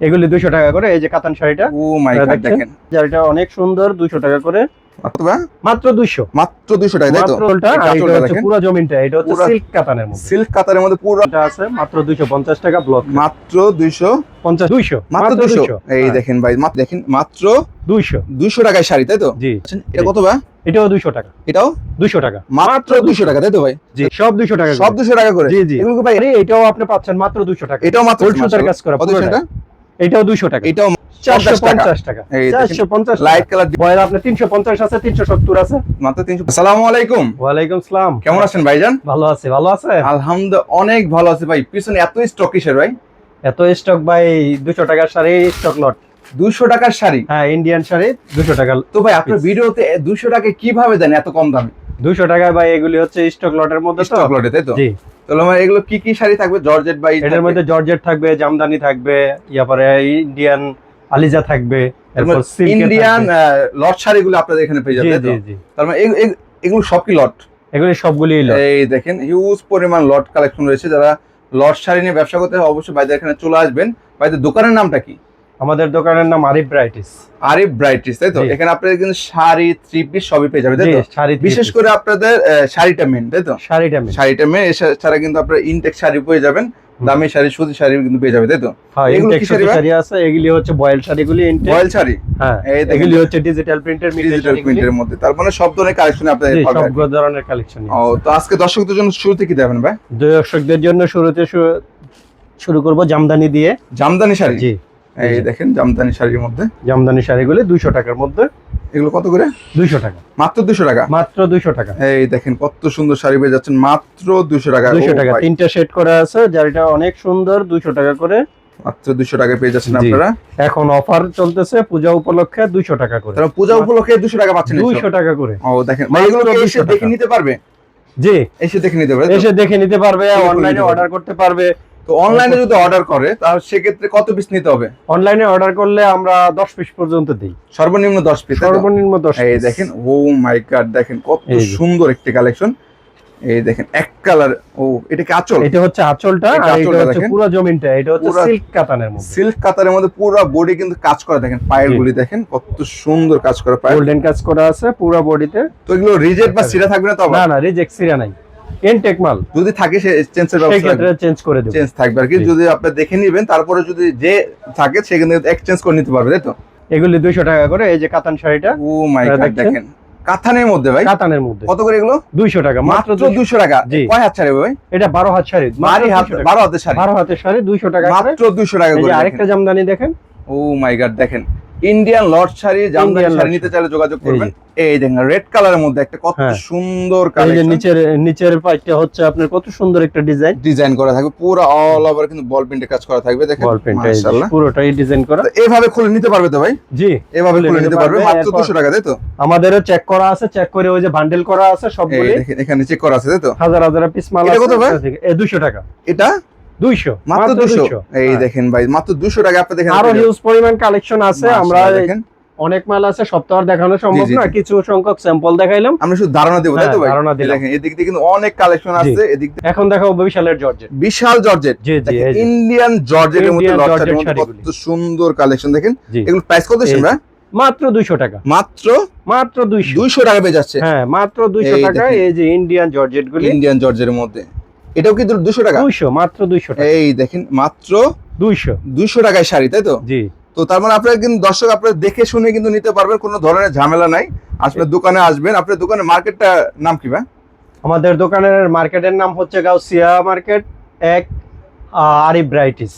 এগুলি দুশো টাকা করে এই যে কাতান শাড়িটা ও মাই গড দেখেন। শাড়িটা অনেক সুন্দর দুশো টাকা করে। মাত্র বা? মাত্র দুইশো। 200 টাকা তাই তো? এটা হচ্ছে পুরো জমিনটা এটা হচ্ছে সিল্ক কাতানের মধ্যে। সিল্ক কাতারের মধ্যে পুরো এটা আছে মাত্র দুইশো পঞ্চাশ টাকা ব্লক মাত্র 200 পঞ্চাশ দুইশো। মাত্র 200 এই দেখেন ভাই মাত্র দেখেন মাত্র দুইশো। 200 টাকায় শাড়ি তাই তো? জি। এটা কত এটাও দুইশো টাকা। এটাও? দুইশো টাকা। মাত্র 200 টাকা তাই তো ভাই? জি সব দুইশো টাকা সব 200 টাকা করে? জি জি। এগুলো ভাই এটাও আপনি পাচ্ছেন মাত্র দুইশো টাকা। এটাও মাত্র গোল্ড সুতার কাজ করা পুরোটা। এটাও দুইশো টাকা। এটাও চারশো 50 টাকা। পঞ্চাশ টাকা। এই দেখেন, চারশো পঞ্চাশ লাইট কালার বয়ের আপনার তিনশো পঞ্চাশ আছে তিনশো সত্তর আছে। মাত্র 300 আসসালামু আলাইকুম। ওয়ালাইকুম সালাম। কেমন আছেন ভাইজান? ভালো আছে ভালো আছে? আলহামদুলিল্লাহ অনেক ভালো আছে ভাই। পিছনে এত স্টক কিসের ভাই? এত স্টক ভাই দুশো টাকার শাড়ি স্টক লট 200 টাকার শাড়ি? হ্যাঁ ইন্ডিয়ান শাড়ি দুশো টাকা তো ভাই আপনার ভিডিওতে 200 টাকা কীভাবে দেন এত কম দামে? দুশো টাকায় ভাই এগুলি হচ্ছে স্টক লটের মধ্যে স্টক লটে তাই তো? জি। তাহলে আমার এগুলো কি কি শাড়ি থাকবে? জর্জেট বাই এটার মধ্যে জর্জেট থাকবে জামদানি থাকবে ইয়ারপরে ইন্ডিয়ান আলিজা থাকবে এরপর ইন্ডিয়ান লট শাড়িগুলো আপনাদের এখানে পেয়ে যাবেন জি জি তার মানে এগ- এগ- এগুলো সব কি লট এগুলি সবগুলি লট এই দেখেন হিউজ পরিমাণ লট কালেকশন রয়েছে। যারা লট শাড়ি নিয়ে ব্যবসা করতে অবশ্যই ভাইদের এখানে চলে আসবেন। ভাইদের দোকানের নামটা কি? আমাদের দোকানের নাম আরিফ ব্রাইটিস। আরিফ ব্রাইটিস তাই তো? এখানে আপনাদের কিন্তু শাড়ি থ্রি পিস সবই পেয়ে যাবে তাই তো? শাড়ি বিশেষ করে আপনাদের শাড়িটা মেন তাই তো? শাড়িটা মেন শাড়িটা মেন এছাড়া কিন্তু আপনারা ইনটেক শাড়ি পেয়ে যাবেন দামি শাড়ি সুতি শাড়ি কিন্তু পেয়ে যাবে তাই তো? হ্যাঁ ইনটেক শাড়ি আছে এগুলি হচ্ছে বয়েল শাড়িগুলি ইনটেক রয়্যাল শাড়ি? হ্যাঁ। এগুলি হচ্ছে ডিজিটাল প্রিন্টের ডিজিটাল প্রিন্টের মধ্যে। তার মানে সব ধরনের কালেকশন আপনাদের পাবেন। সব ধরনের কালেকশন ও তো আজকে দর্শকদের জন্য শুরুতে কি দেবেন ভাই? দর্শকদের জন্য শুরুতে শুরু করব জামদানি দিয়ে। জামদানি শাড়ি? জি। এই দেখেন জামদানি শাড়ির মধ্যে। জামদানি শাড়িগুলি দুইশো টাকার মধ্যে। এগুলো কত করে? দুইশো টাকা। মাত্র দুশো টাকা? মাত্র দুইশো টাকা। এই দেখেন কত সুন্দর শাড়ি পেয়ে যাচ্ছেন মাত্র দুশো টাকা। দুইশো টাকা। তিনটা সেট করা আছে যারটা অনেক সুন্দর দুইশো টাকা করে। মাত্র দুশো টাকা পেয়ে যাচ্ছেন আপনারা। এখন অফার চলতেছে পূজা উপলক্ষে দুইশো টাকা করে। পূজা উপলক্ষে দুশো টাকা পাচ্ছেন। দুইশো টাকা করে। ও দেখেন মাত্র এগুলো 200 এসে দেখে নিতে পারবে? জি। এসে দেখে নিতে পারবে এসে দেখে নিতে পারবে অনলাইনে অর্ডার করতে পারবে। তো অনলাইনে যদি অর্ডার করে তাহলে সেক্ষেত্রে কত পিস নিতে হবে? অনলাইনে অর্ডার করলে আমরা দশ পিস পর্যন্ত দিই। সর্বনিম্ন দশ পিস সর্বনিম্ন দশ এই দেখেন ও মাই গড দেখেন কত সুন্দর একটি কালেকশন এই দেখেন এক কালার ও এটা কি আঁচল? এটা হচ্ছে আঁচলটা আর এটা হচ্ছে পুরো জমিনটা এটা হচ্ছে সিল্ক কাতানের মধ্যে। সিল্ক কাতারের মধ্যে পুরো বডি কিন্তু কাজ করা দেখেন পায়ের গুলি দেখেন কত সুন্দর কাজ করা পায়ের। গোল্ডেন কাজ করা আছে পুরো বডিতে তো। এগুলো রিজেক্ট বা সিরা থাকবে না তো? না না রিজেক্ট সিরা নাই। ইনটেক মাল। যদি থাকে সে চেঞ্জের ব্যবস্থা ক্ষেত্রে চেঞ্জ করে দেব। চেঞ্জ থাকবে আর কি। যদি আপনি দেখে নিবেন তারপরে যদি যে থাকে সে কিন্তু এক্সচেঞ্জ করে নিতে পারবে তাই তো? এগুলি দুইশো টাকা করে এই যে কাতান শাড়িটা। ও মাই গড দেখেন। কাথানের মধ্যে ভাই? কাতানের মধ্যে। কত করে এগুলো? দুইশো টাকা মাত্র মাত্র 200 টাকা। কয় হাত ছাড়ে ভাই? এটা বারো হাত শাড়ি বারো হাত 200 টাকা। বারো হাতের শাড়ি। বারো হাতের শাড়ি দুইশো টাকা করে। মাত্র দুশো টাকা করে আরেকটা জামদানি দেখেন। ও মাই গড দেখেন। ইন্ডিয়ান লট শাড়ি জামদানি শাড়ি নিতে চাইলে যোগাযোগ করবেন। এই দেখেন রেড কালারের মধ্যে একটা কত হ্যাঁ। সুন্দর এই কালেকশন নিচের নিচের পাইটটা হচ্ছে আপনার কত সুন্দর একটা ডিজাইন ডিজাইন করা থাকবে পুরো অল ওভার কিন্তু বল প্রিন্টে কাজ করা থাকবে দেখেন। বল প্রিন্ট মাশাআল্লাহ। পুরোটাই ডিজাইন করা। তো এভাবে খুলে নিতে পারবে তো ভাই? জি। এভাবে খুলে নিতে পারবে মাত্র এরপর- দুশো টাকা তাই তো? আমাদেরও চেক করা আছে চেক করে ওই যে বান্ডেল করা আছে সবগুলি। দেখেন এখানে চেক করা আছে তাই তো? হাজার হাজার পিস মাল এটা আছে কত ভাই? এ দুশো টাকা। এটা? দুইশো মাত্র দুশো এই হ্যাঁ। দেখেন ভাই মাত্র দুশো টাকা আপনি দেখেন আরও হিউজ পরিমাণ কালেকশন আছে আমরা দেখেন। অনেক মাল আছে সপ্তাহ দেখানো সম্ভব না কিছু সংখ্যক স্যাম্পল দেখাইলাম। আমরা শুধু ধারণা দেবো তাই তো হ্যাঁ, ভাই? ধারণা দিলাম। দেখেন এদিক দিয়ে কিন্তু অনেক কালেকশন আছে এদিক দিয়ে এখন দেখাবো বিশালের জর্জেট। বিশাল জর্জেট। জি জি ইন্ডিয়ান জর্জেটের মধ্যে। কত সুন্দর কালেকশন দেখেন। এগুলো প্রাইস কত মাত্র দুইশো টাকা। মাত্র মাত্র দুইশো। দুইশো টাকা পেয়ে যাচ্ছে। হ্যাঁ মাত্র দুইশো এই টাকা এই যে ইন্ডিয়ান জর্জেট গুলি ইন্ডিয়ান জর্জের মধ্যে। এটাও কিন্তু দুশো টাকা। দুইশো মাত্র দুইশো এই দেখেন মাত্র দুইশো। দুইশো টাকায় শাড়ি তাই তো? জি। তো তার মানে আপনারা কিন্তু দর্শক আপনারা দেখে শুনে কিন্তু নিতে পারবেন কোনো ধরনের ঝামেলা নাই। আপনার দোকানে আসবেন। আপনার দোকানের মার্কেটটা নাম কি ভাই? আমাদের দোকানের মার্কেটের নাম হচ্ছে গাউসিয়া মার্কেট এক আরিফ ব্রাইটিস?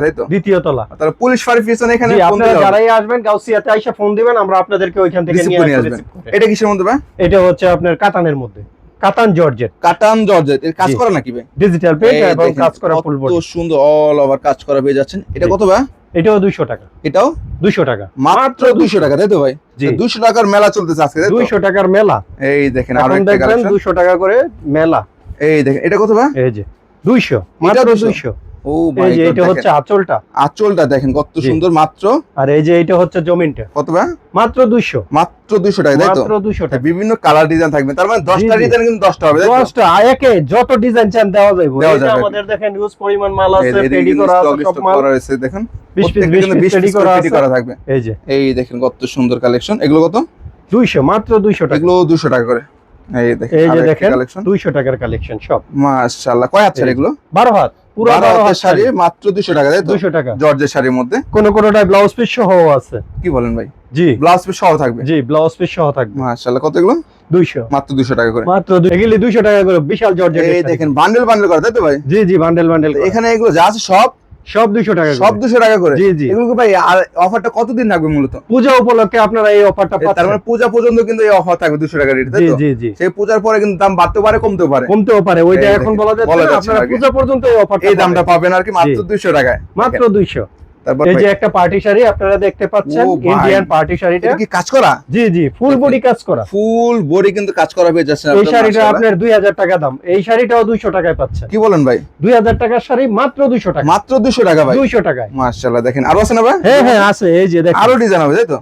তাই তো? দ্বিতীয় তলা। তাহলে পুলিশ পিছনে এখানে আপনারা যারাই আসবেন গাউসিয়াতে আইসা ফোন দিবেন আমরা আপনাদেরকে ওইখান থেকে নিয়ে আসবেন। এটা কিসের মধ্যে ভাই? এটা হচ্ছে আপনার কাতানের মধ্যে। কাতান জর্জেট। কাটান জর্জেট এর কাজ। করা নাকি ভাই? ডিজিটাল প্রিন্ট এবং কাজ করা ফুল কত বডি সুন্দর অল ওভার কাজ করা পেয়ে যাচ্ছেন। এটা কত ভাই? এটাও দুইশো টাকা। এটাও? দুইশো টাকা। মাত্র দুইশো টাকা তাই তো ভাই? জি। দুইশো টাকার মেলা চলতেছে আজকে তাই তো? দুইশো টাকার মেলা। এই দেখেন আরও একটা কালেকশন দুইশো টাকা করে মেলা। এই দেখেন এটা কত ভাই? এই যে দুইশো মাত্র 200 দুইশো। ও এই যে এটা হচ্ছে আঁচলটা। আঁচলটা দেখেন কত সুন্দর মাত্র? আর এই যে এটা হচ্ছে জমিনটা। কত ভাই? মাত্র দুইশো। মাত্র দুইশো টাকা তাই তো? মাত্র দুইশো টাকা। বিভিন্ন কালার ডিজাইন থাকবে। তার মানে। ডিজাইন কিন্তু হবে একে যত ডিজাইন চান দেওয়া যাবে এই আমাদের দেখেন ইউজ পরিমাণ মাল আছে রেডি করা আছে সব মাল। করা দেখেন। 20 পিস 20 পিস 20 রেডি করা আছে। থাকবে। এই যে। এই দেখেন কত সুন্দর কালেকশন এগুলো কত? 200 মাত্র 200 টাকা। এগুলো 200 টাকা করে। এই দেখেন এই যে দেখেন 200 টাকার কালেকশন সব। মাশাআল্লাহ কয় হাত শাড়ি এগুলো? 12 হাত। পুরো 12 12 হাতের হাত শাড়ি শাড়ি। মাত্র 200 টাকা 200 টাকা। জর্জের শাড়ির মধ্যে। কোন কোনটায় ব্লাউজ পিস সহ আছে। কি বলেন ভাই? জি। ব্লাউজ পিস সহ থাকবে? জি ব্লাউজ পিস সহ থাকবে। মাশাআল্লাহ কত এগুলো 200 মাত্র 200 টাকা করে। মাত্র দুই- এগুলি 200 টাকা করে বিশাল এই দেখেন বান্ডেল বান্ডেল করে তাই তো ভাই? জি জি বান্ডেল বান্ডেল এখানে এগুলো যা আছে সব সব 200 টাকা সব করে। 200 টাকা করে? জি জি। এগুলো ভাই আর অফারটা কতদিন থাকবে মূলত? পূজা উপলক্ষে আপনারা এই অফারটা তার মানে পূজা পর্যন্ত কিন্তু এই অফার থাকবে 200 টাকা রেট তাই জি তো? জি জি। সেই পূজার পরে কিন্তু দাম বাড়তে পারে কমতেও পারে। কমতেও পারে। ওইটা এখন বলা যাচ্ছে না, আপনারা পূজা পর্যন্ত এই অফারটা এই দামটা পাবেন। আর কি মাত্র জি। 200 টাকায়। মাত্র 200 তারপর এই যে একটা পার্টি শাড়ি আপনারা দেখতে পাচ্ছেন ইন্ডিয়ান পার্টি শাড়িটা। কি কাজ করা? জি জি ফুল বডি কাজ করা। ফুল বডি কিন্তু কাজ করা পেয়ে যাচ্ছে এই শাড়িটা আপনার দুই হাজার টাকা দাম। এই শাড়িটাও দুইশো টাকায় পাচ্ছেন। কি বলেন ভাই? দুই হাজার টাকার শাড়ি মাত্র দুইশো টাকা। মাত্র 200 টাকা ভাই। দুইশো টাকায়। মাশাআল্লাহ দেখেন। আরও আছে না ভাই? হ্যাঁ হ্যাঁ আছে। এই যে দেখেন। আরও ডিজাইন হবে তাই তো?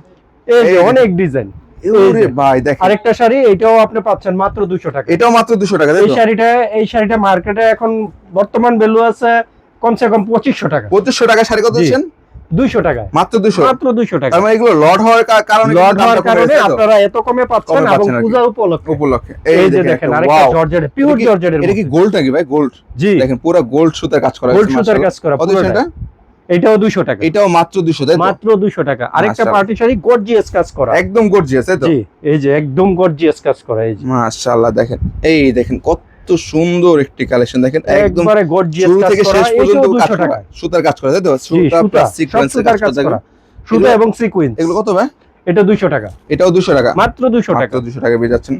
এই যে। অনেক ডিজাইন আরেকটা শাড়ি এটাও আপনি পাচ্ছেন মাত্র টাকা। এটাও মাত্র 200 টাকা এই শাড়িটা এই শাড়িটা মার্কেটে এখন বর্তমান ভ্যালু আছে কমসে কম পঁচিশশো টাকা। 2500 টাকা শাড়ি কত দিচ্ছেন? দুইশো টাকায়। মাত্র 200 মাত্র দুইশো টাকা মানে এগুলো লট হওয়ার কারণে লট হওয়ার কারণে? আপনারা এত কমে পাচ্ছেন এবং। পূজা উপলক্ষে। উপলক্ষে। এই যে দেখেন আরেকটা জর্জেট পিওর এটা জর্জেটের এটা কি গোল্ড নাকি ভাই? গোল্ড জি। দেখেন পুরো গোল্ড সুতার কাজ করা গোল্ড সুতার কাজ করা এটাও টাকা। এটাও মাত্র 200 তাই মাত্র দুইশো টাকা। আরেকটা। পার্টি শাড়ি গর্জিয়াস কাজ করা। একদম গর্জিয়াস তাই তো? জি এই যে একদম গর্জিয়াস কাজ করা এই যে। মাশাআল্লাহ দেখেন। এই দেখেন কত সুন্দর একটি কালেকশন দেখেন একদম শুরু থেকে শেষ পর্যন্ত কাজ 200 করা টাকা সুতার কাজ করা তাই তো? সুতা প্লাস সিকোয়েন্স সিকোয়েন্সের কাজ করা। সুতা এবং সিকোয়েন্স এগুলো কত ভাই? এটা 200 টাকা। এটাও 200 টাকা। মাত্র 200 টাকা। মাত্র 200 টাকা পেয়ে যাচ্ছেন।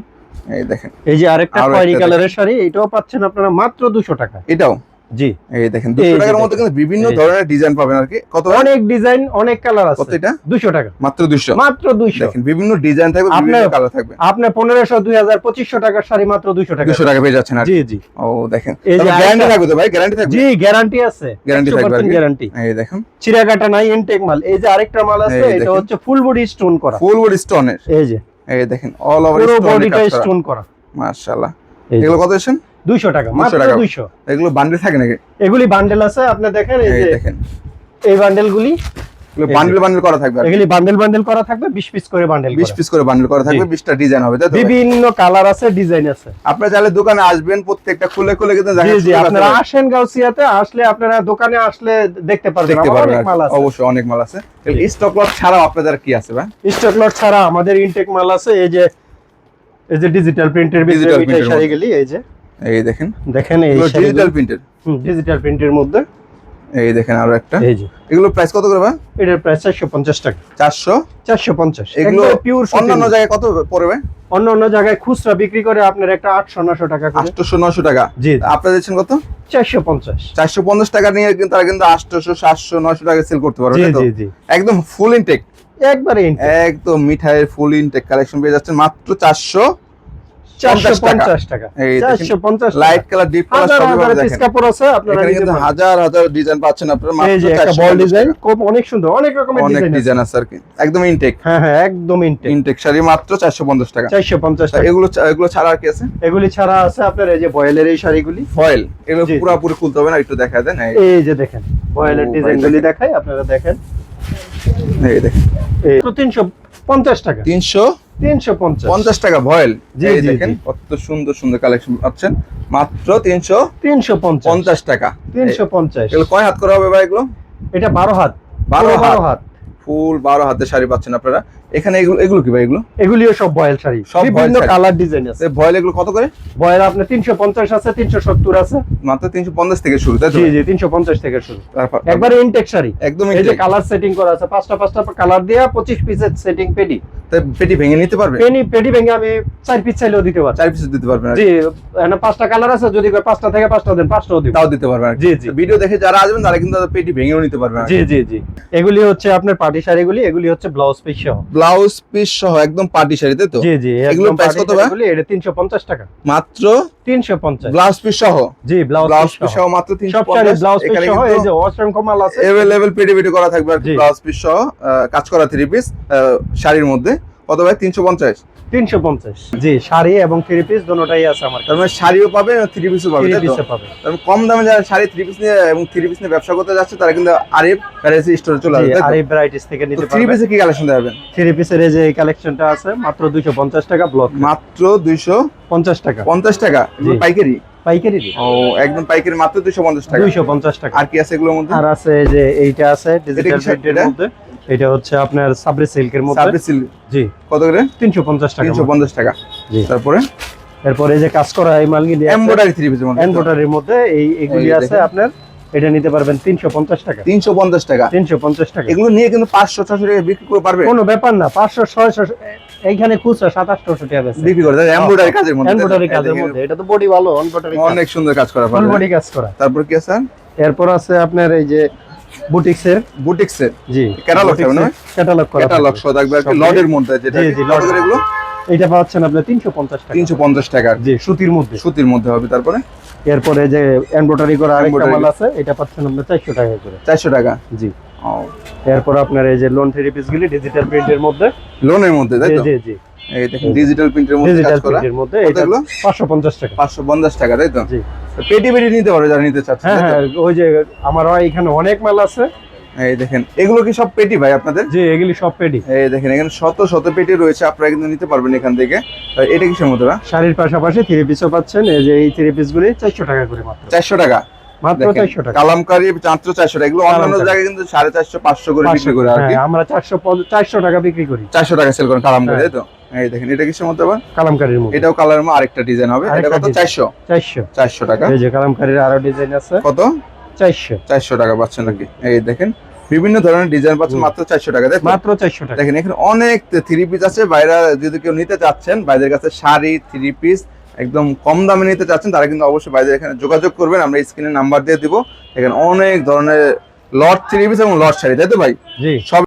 এই দেখেন। এই যে আরেকটা আরও খয়েরি কালারের শাড়ি এটাও পাচ্ছেন আপনারা মাত্র 200 টাকা। এটাও? জি। এই দেখেন 200 টাকার মধ্যে কিন্তু বিভিন্ন ধরনের ডিজাইন পাবেন আর কি। কত অনেক ডিজাইন অনেক কালার কত এটা 200 টাকা। মাত্র 200 মাত্র 200 দেখেন বিভিন্ন ডিজাইন থাকবে বিভিন্ন কালার থাকবে। আপনি 1500 2000 2500 টাকার শাড়ি মাত্র 200 টাকা। 200 টাকা পেয়ে যাচ্ছেন আর জি জি। ও দেখেন। এই গ্যারান্টি থাকবে তো ভাই? গ্যারান্টি থাকবে? জি গ্যারান্টি আছে। Guarantee থাকবে গ্যারান্টি এই দেখেন। চিরাগাটা নাই ইনটেক মাল। এই যে আরেকটা মাল আছে এটা হচ্ছে ফুল বডি স্টোন করা। ফুল বডি স্টোনের এই যে। এই দেখেন অল ওভার স্টোন করা। মাশাআল্লাহ। এগুলো কত এসেছেন 200 টাকা মাত্র টাকা। 200 এগুলো বান্ডেল থাকে নাকি? এগুলি বান্ডেল আছে আপনি দেখেন এই যে দেখেন। এই বান্ডেলগুলি। বান্ডেল বান্ডেল করা থাকবে এগুলি বান্ডেল বান্ডেল করা থাকবে 20 পিস করে বান্ডেল 20 পিস করে বান্ডেল করা থাকবে 20টা ডিজাইন হবে তাই বিভিন্ন কালার আছে ডিজাইন আছে। আপনারা চাইলে দোকানে আসবেন প্রত্যেকটা খুলে খুলে কিন্তু জি জি আপনারা আসেন গাউসিয়াতে আসলে আপনারা দোকানে আসলে দেখতে পারবেন দেখতে পারবেন অনেক আর কি। মাল আছে। অবশ্যই অনেক মাল আছে। স্টক লট ছাড়াও আপনাদের কি আছে ভাই? স্টক লট ছাড়া আমাদের ইনটেক মাল আছে এই যে এই যে ডিজিটাল প্রিন্টের ভিতরে এই যে। এই দেখেন। দেখেন এই ডিজিটাল প্রিন্টের ডিজিটাল প্রিন্টের মধ্যে। এই দেখেন আরও একটা। এই যে। এগুলো প্রাইস কত করে ভাই? এটার প্রাইস 450 টাকা। 400 450 এগুলো পিওর অন্যান্য জায়গায় কত পড়বে অন্য অন্য জায়গায় খুচরা বিক্রি করে আপনার একটা 800 900 টাকা করে। 800 900 টাকা। জি। আপনারা দিচ্ছেন কত? 450 450 টাকা নিয়ে কিন্তু তারা কিন্তু 800 700 900 টাকা সেল করতে পারবে জি? জি জি। একদম ফুল ইনটেক একবারে intake। একদম মিঠাইয়ের ফুল ইনটেক কালেকশন পেয়ে যাচ্ছেন মাত্র 400 হাজার হাজার ডিজাইন পাচ্ছেন আপনারা এই মাত্র যে একটা 450 বল টাকা। ডিজাইন অনেক সুন্দর অনেক রকমের ডিজাইন আছে। আর কি। একদম ইনটেক হ্যাঁ হ্যাঁ একদম ইনটেক ইনটেক শাড়ি মাত্র 450 টাকা। 450 তা টাকা। এগুলো এগুলো ছাড়া আর কি আছে? এগুলি ছাড়া আছে আপনার এই যে বয়েলের এই শাড়িগুলি। ফয়েল এগুলো পুরোপুরি খুলতে হবে না একটু দেখা দেন এই- যে দেখেন বয়েলের ও, ডিজাইনগুলি ভাই, দেখাই আপনারা দেখেন। এই দেখেন। এই তো 350 টাকা। 350 350 টাকা ভয়েল। জি, দেখেন কত সুন্দর সুন্দর কালেকশন পাচ্ছেন। মাত্র 350 350 টাকা। 350 এগুলো কয় হাত করা হবে ভাই এগুলো? এটা 12 হাত। 12 পুরো হাত। হাত ফুল 12 হাতের শাড়ি পাচ্ছেন আপনারা। এখানে এগুলো এগুলো কি ভাই এগুলো? এগুলিও সব বয়েল শাড়ি। সব বিভিন্ন কালার ডিজাইন আছে। ভয়েল এগুলো কত করে? বয়েল আপনার 350 আছে 370 আছে। মাত্র 350 থেকে শুরু তাই তো? জি জি 350 থেকে শুরু। তারপর একবারে ইনটেক শাড়ি। একদম এই যে কালার সেটিং করা আছে পাঁচটা পাঁচটা কালার দেয়া 25 পিসের সেটিং পেডি পেটি ভেঙে নিতে পারবে? পেনি পেডি ভেঙে আমি চার পিস চাইলেও দিতে পারি চার পিস দিতে পারবেন জি এখানে পাঁচটা কালার আছে যদি কয় পাঁচটা থেকে পাঁচটা দেন পাঁচটাও দিব। তাও দিতে পারবেন জি, জি। ভিডিও দেখে যারা আসবেন তারা কিন্তু পেটি ভেঙেও নিতে পারবেন জি জি জি। এগুলি হচ্ছে আপনার পার্টি শাড়িগুলি এগুলি হচ্ছে ব্লাউজ পিস সহ। ব্লাউজ পিস সহ একদম পার্টি শাড়ি তাই তো? জি জি এগুলো প্রাইস কত ভাই? এগুলি এটা 350 টাকা। মাত্র? তিনশো পঞ্চাশ। ব্লাউজ পিস সহ? জি ব্লাউজ পিস সহ। মাত্র তিনশো সব শাড়ি ব্লাউজ পিস সহ এই যে ওয়াশরুম কমাল আছে। পেটি করা থাকবে আর ব্লাউজ পিস সহ কাজ করা থ্রি পিস শাড়ির মধ্যে। কত ভাই? তিনশো পঞ্চাশ? তিনশো পঞ্চাশ। জি শাড়ি এবং থ্রি পিস দুটোটাই আছে আমার তার মানে শাড়িও পাবে থ্রি পিসও পাবে থ্রি তাই পাবে। তার মানে কম দামে যারা শাড়ি থ্রি পিস নিয়ে এবং থ্রি পিস নিয়ে ব্যবসা করতে যাচ্ছে তারা কিন্তু আরিফ প্যারেসি স্টোরে চলে আসবে আর এই ভ্যারাইটিস থেকে নিতে থ্রি পিসে কি কালেকশন দেবেন থ্রি পিসের এই যে কালেকশনটা আছে মাত্র দুইশো পঞ্চাশ টাকা ব্লক মাত্র দুইশো পঞ্চাশ টাকা। পঞ্চাশ টাকা এগুলো পাইকারি? পাইকারি ও একদম পাইকারি মাত্র দুইশো পঞ্চাশ টাকা। দুইশো পঞ্চাশ টাকা। আর কি আছে এগুলোর মধ্যে? আর আছে যে এইটা আছে ডিজিটাল প্রিন্টের মধ্যে। এটা হচ্ছে আপনার সাবরি সিল্কের মধ্যে। Service silk. জি। কত করে? তিনশো পঞ্চাশ টাকা তিনশো পঞ্চাশ টাকা। জি। তারপরে? এরপরে এই যে কাজ করা এই মালগুলি এমব্রয়ডারি থ্রি পিসের মধ্যে। এনবোটারির মধ্যে এই এগুলি আছে আপনার এটা নিতে পারবেন তিনশো পঞ্চাশ টাকা। তিনশো পঞ্চাশ টাকা। তিনশো পঞ্চাশ টাকা। এগুলো নিয়ে কিন্তু পাঁচশো ছশো টাকা বিক্রি করতে পারবে। কোনো ব্যাপার না পাঁচশো ছয়শো এইখানে খুচরা সাত আটশো টাকা বেছে বিক্রি করে এমব্রয়ডারি কাজের মধ্যে। এনবোটারি কাজের মধ্যে। এটা তো বডি ভালো এনবোটারি অনেক সুন্দর কাজ করা পারবে। বডি কাজ করা। তারপর কি আছে? এরপর আছে আপনার এই যে বুটিক্সের? বুটিক্সের? জি। থাকবে না? ক্যাটালগ করা ক্যাটালগ সহ থাকবে আর কি লডের মধ্যে যেটা জি, জি, এগুলো? এটা পাচ্ছেন আপনি তিনশো পঞ্চাশ টাকা। তিনশো পঞ্চাশ টাকা। জি সুতির মধ্যে। সুতির মধ্যে হবে তারপরে? এরপরে যে এমব্রয়ডারি করা আরেকটা মাল আছে এটা পাচ্ছেন আপনার চারশো টাকা করে। চারশো টাকা? জি। এরপর আপনার এই যে লোন থ্রি পিস গুলি ডিজিটাল প্রিন্টের মধ্যে। লোনের মধ্যে তাই তো? জি জি এই দেখেন ডিজিটাল প্রিন্টের মধ্যে ডিজিটাল কাজ করা। প্রিন্টের মধ্যে এটা এগুলো? পাঁচশো পঞ্চাশ টাকা। পাঁচশো পঞ্চাশ টাকা তাই তো? জি। পেটি পেটি নিতে পারো যারা নিতে চাচ্ছে হ্যাঁ হ্যাঁ ওই যে আমার এখানে অনেক মাল আছে। এই দেখেন এগুলো কি সব পেটি ভাই আপনাদের? যে এগুলি সব পেডি এই দেখেন এখানে শত শত পেটি রয়েছে আপনারা কিন্তু নিতে পারবেন এখান থেকে। এটা কিসের শাড়ির পাশাপাশি থ্রি পিসও পাচ্ছেন এই যে এই থ্রি পিস গুলি চারশো টাকা করে মাত্র। চারশো টাকা? মাত্র চারশো টাকা। কালামকারি মাত্র চারশো টাকা। এগুলো অন্যান্য জায়গায় কিন্তু সাড়ে চারশো পাঁচশো করে বিক্রি করে হ্যাঁ, আমরা চারশো চারশো টাকা বিক্রি করি। চারশো টাকা সেল করেন কালামকারি হ্যাঁ। তাই তো? এই দেখেন এটা কিসের মধ্যে আবার? কালামকারির মধ্যে এটাও কালার আরেকটা ডিজাইন হবে। এটা কত? design। চারশো। চারশো। চারশো টাকা। এই যে কালামকারির আরও ডিজাইন আছে। কত? চারশো। চারশো টাকা পাচ্ছেন নাকি? এই দেখেন বিভিন্ন ধরনের ডিজাইন পাচ্ছেন মাত্র চারশো টাকা। মাত্র চারশো টাকা। দেখেন এখানে অনেক থ্রি পিস আছে। বাইরে যদি কেউ নিতে চাচ্ছেন বাইরের কাছে শাড়ি থ্রি পিস একদম কম দামে নিতে চাচ্ছেন তারা কিন্তু অবশ্যই বাইরে এখানে যোগাযোগ করবেন। আমরা স্ক্রিনে নাম্বার দিয়ে দিব। এখানে অনেক ধরনের লট থ্রি পিস এবং লট শাড়ি তাই তো ভাই? জি। সব